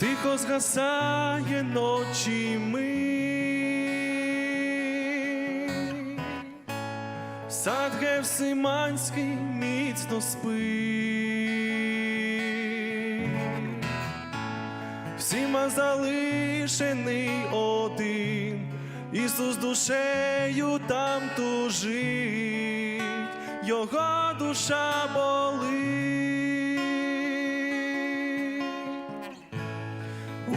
тихо згасає ночі ми. Сад Гевсиманський міцно спить, всіма залишений один, Ісус душею там тужить, Його душа болить.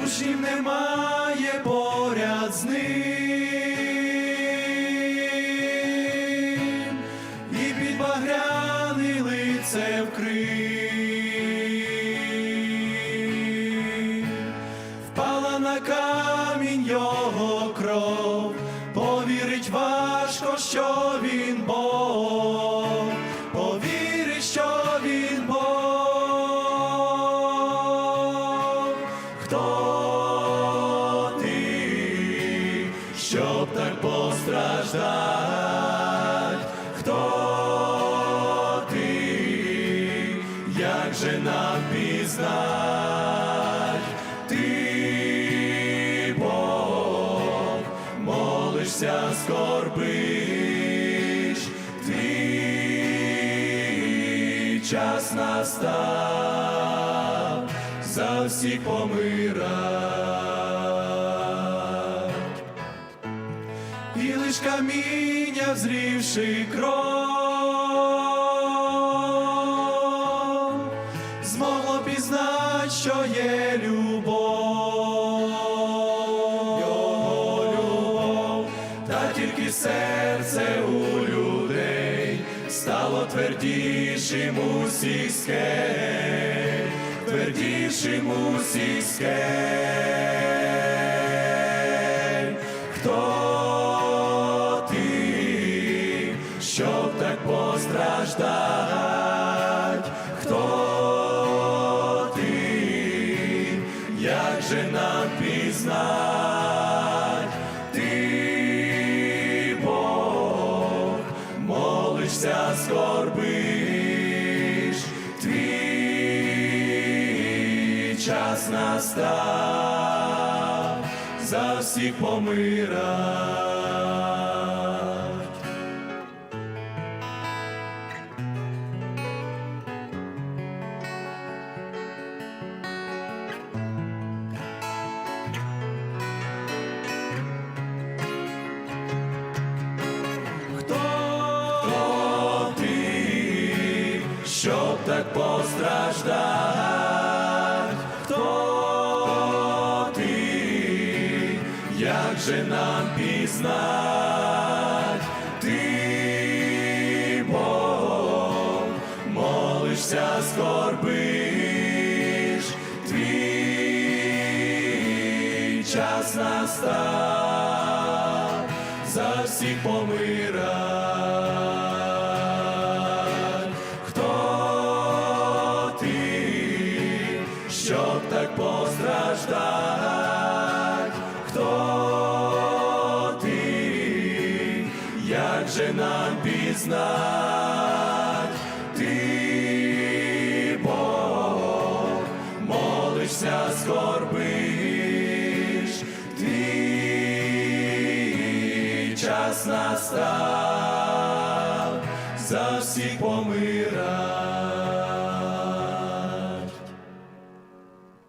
Учнів немає поряд з ним, і під багряний лице вкрив, впала на камінь його кров, повірить важко, що він щоб так постраждать? Хто ти, як же нам пізнать? Ти Бог, молишся, скорбиш, твій час настав за всіх помирать. І лиш каміння взрівши кров, змогло пізнать, що є любов, Його любов, та тільки серце у людей стало твердішим усіх скель, твердішим усіх скель. Щоб так постраждать? Хто ти, як же нам пізнать? Ти Бог, молишся, скорбиш, твій час настав за всіх помирать. Щоб так постраждать? Хто ти, як же нам пізнать? Ти Бог, молишся, скорбиш, твій час настав за всіх помирать. Так постраждать? Хто ти, як же нам пізнать? Ти Бог, молишся, скорбиш, твій час настав за всіх помирать.